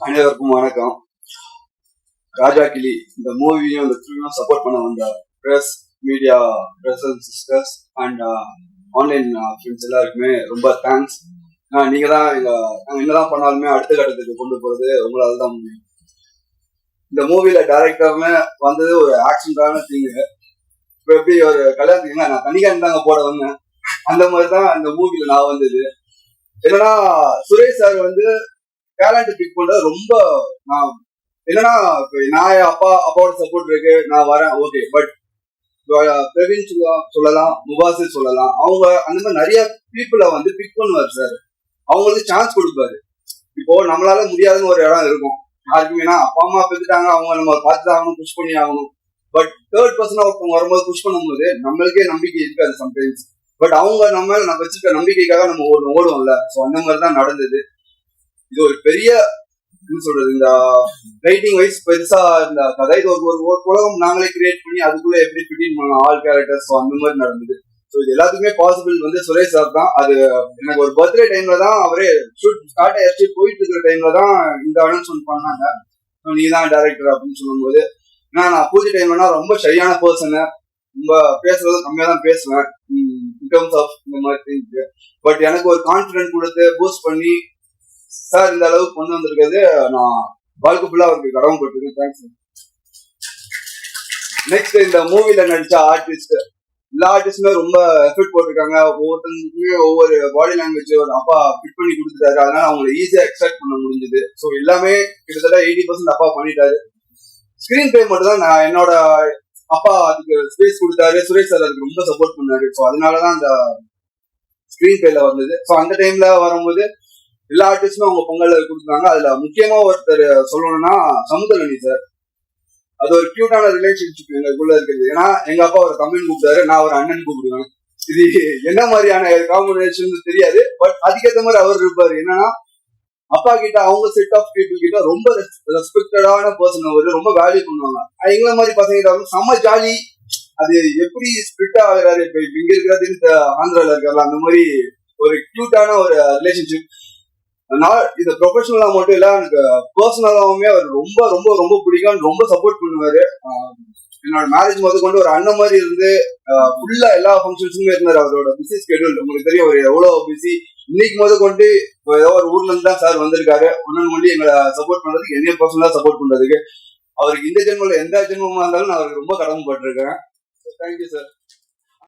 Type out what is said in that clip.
அனைவருக்கும் வணக்கம். ராஜா கிளி இந்த மூவியும் இந்த ஃபிலிமும் சப்போர்ட் பண்ண வந்த press media brothers and sisters and online friends எல்லாருக்குமே ரொம்ப தேங்க்ஸ் நீங்க தான் எங்க நாங்க என்னதான் பண்ணாலுமே அடுத்த கட்டத்துக்கு கொண்டு போறது உங்களால தான் முடியும். இந்த மூவில டைரக்டர்னு வந்தது ஒரு ஆக்சிடென்டான தீங்கு இப்போ எப்படி ஒரு கல்யாணத்துக்கு நான் தனிக்கான் தாங்க போட வந்தேன். அந்த மாதிரி தான் இந்த மூவில நான் வந்தது. என்னன்னா சுரேஷ் சார் வந்து டேலண்ட் பிக் பண்றது ரொம்ப நான் என்னன்னா நான் என் அப்பா அப்பாவோட சப்போர்ட் இருக்கு. நான் வரேன் ஓகே பட் பிரவீன் சொல்லலாம் சொல்லலாம் சொல்லலாம். அவங்க அந்த மாதிரி நிறைய பீப்புளை வந்து பிக் பண்ணுவார் சார் அவங்களுக்கு சான்ஸ் கொடுப்பாரு. இப்போ நம்மளால முடியாதுன்னு ஒரு இடம் இருக்கும். யாருக்குமேனா அப்பா அம்மா பெற்றுட்டாங்க அவங்க நம்ம பார்த்து ஆகணும் புஷ் பண்ணி ஆகணும். பட் தேர்ட் பர்சனா ஒருத்தவங்க வரும்போது புஷ் பண்ணும்போது நம்மளுக்கே நம்பிக்கை இருக்காது சம்டைம்ஸ் பட் அவங்க நம்ம நம்ம வச்சிருக்க நம்பிக்கைக்காக நம்ம ஓடும் ஓடுவோம்ல. ஸோ அந்த மாதிரி தான் நடந்தது. இது ஒரு பெரிய என்ன சொல்றது இந்த ரைட்டிங் வைஸ் பெருசா இந்த கதை இது ஒரு ஒரு உலகம் நாங்களே கிரியேட் பண்ணி அதுக்குள்ள எப்படி ஃபிட்டிங் பண்ணலாம் ஆல் கேரக்டர்ஸ் ஸோ அந்த மாதிரி நடந்தது. ஸோ இது எல்லாத்துக்குமே பாசிபிள் வந்து சுரேஷ் சார் தான். அது எனக்கு ஒரு பர்த்டே டைம்ல தான் அவரே ஷூட் ஸ்டார்ட் ஆயிடுச்சு போயிட்டு இருக்கிற டைம்ல தான் இந்த அனௌன்ஸ்மெண்ட் பண்ணாங்க. நீ தான் டேரக்டர் அப்படின்னு சொல்லும்போது ஏன்னா நான் பூஜை டைம்லனா ரொம்ப சரியான பர்சனு ரொம்ப பேசுறது கம்மியா தான் பேசுவேன். இன் டர்ம்ஸ் ஆஃப் இந்த மாதிரி திங்க் பட் எனக்கு ஒரு கான்ஃபிடென்ட் கொடுத்து பூஸ்ட் பண்ணி சார் இந்த அளவுக்கு கொண்டு வந்திருக்கிறது நான் வாழ்க்கை ஃபுல்லா அவருக்கு கடமைப்பட்டிருக்கேன் தேங்க்ஸ் நெக்ஸ்ட் இந்த மூவில நடிச்ச ஆர்டிஸ்ட் எல்லா ஆர்டிஸ்டுமே ரொம்ப எஃபர்ட் போட்டிருக்காங்க. ஒவ்வொருத்தருக்குமே ஒவ்வொரு பாடி லாங்குவேஜ் ஒரு அப்பா ஃபிட் பண்ணி கொடுத்துட்டாரு. அதனால அவங்களை ஈஸியா எக்ஸ்ட்ராக்ட் பண்ண முடிஞ்சது. ஸோ எல்லாமே கிட்டத்தட்ட எயிட்டி பர்சன்ட் அப்பா பண்ணிட்டாரு. ஸ்கிரீன் பிளே மட்டும் தான் நான் என்னோட அப்பா அதுக்கு ஸ்பேஸ் கொடுத்தாரு. சுரேஷ் சார் அதுக்கு ரொம்ப சப்போர்ட் பண்ணாரு. ஸோ அதனாலதான் அந்த ஸ்கிரீன் பிளேல வந்தது. ஸோ அந்த டைம்ல வரும்போது எல்லா ஆர்டிஸ்டுமே அவங்க பொங்கல் கொடுத்தாங்க அதுல முக்கியமா ஒருத்தர் சொல்லணும்னா சமுதரணி சார் அது ஒரு கியூட்டான ரிலேஷன்ஷிப் எங்களுக்குள்ள இருக்குது. ஏன்னா எங்க அப்பா ஒரு தம்பின்னு கூப்பிட்டாரு நான் ஒரு அண்ணன் கூப்பிடுவேன். இது என்ன மாதிரியான காம்பினேஷன் தெரியாது. பட் அதுக்கேற்ற மாதிரி அவர் இருப்பாரு. என்னன்னா அப்பா கிட்ட அவங்க செட் ஆஃப் பீப்புள் கிட்ட ரொம்ப ரெஸ்பெக்டடான பர்சன் அவர். ரொம்ப வேல்யூ பண்ணுவாங்க. எங்களை மாதிரி பசங்க செம்ம ஜாலி அது எப்படி ஸ்பிரிட் ஆகிறாரு இப்ப இங்க இருக்கிறது ஆந்திரால இருக்காரு அந்த மாதிரி ஒரு கியூட்டான ஒரு ரிலேஷன்ஷிப் நான் இது ப்ரொஃபஷனலா மட்டும் இல்ல எனக்கு பர்சனலாவுமே அவர் ரொம்ப ரொம்ப ரொம்ப பிடிக்கும். ரொம்ப சப்போர்ட் பண்ணுவாரு. என்னோட மேரேஜ் முதல் கொண்டு ஒரு அண்ணன் மாதிரி இருந்து ஃபுல்லா எல்லா ஃபங்க்ஷன்ஸுமே இருந்தார். அவரோட பிஸி ஸ்கெடியூல் உங்களுக்கு தெரியும் அவர் எவ்வளவு பிஸி இன்னைக்கு முதல் கொண்டு இப்போ ஏதோ ஒரு ஊர்ல இருந்து தான் சார் வந்திருக்காரு. ஒன்னு கொண்டு எங்களை சப்போர்ட் பண்றதுக்கு என்னைய பர்சனலா சப்போர்ட் பண்றதுக்கு. அவருக்கு இந்த ஜென்மல எந்த ஜென்மமா இருந்தாலும் நான் அவருக்கு ரொம்ப கடமைப்பட்டிருக்கேன். Thank you sir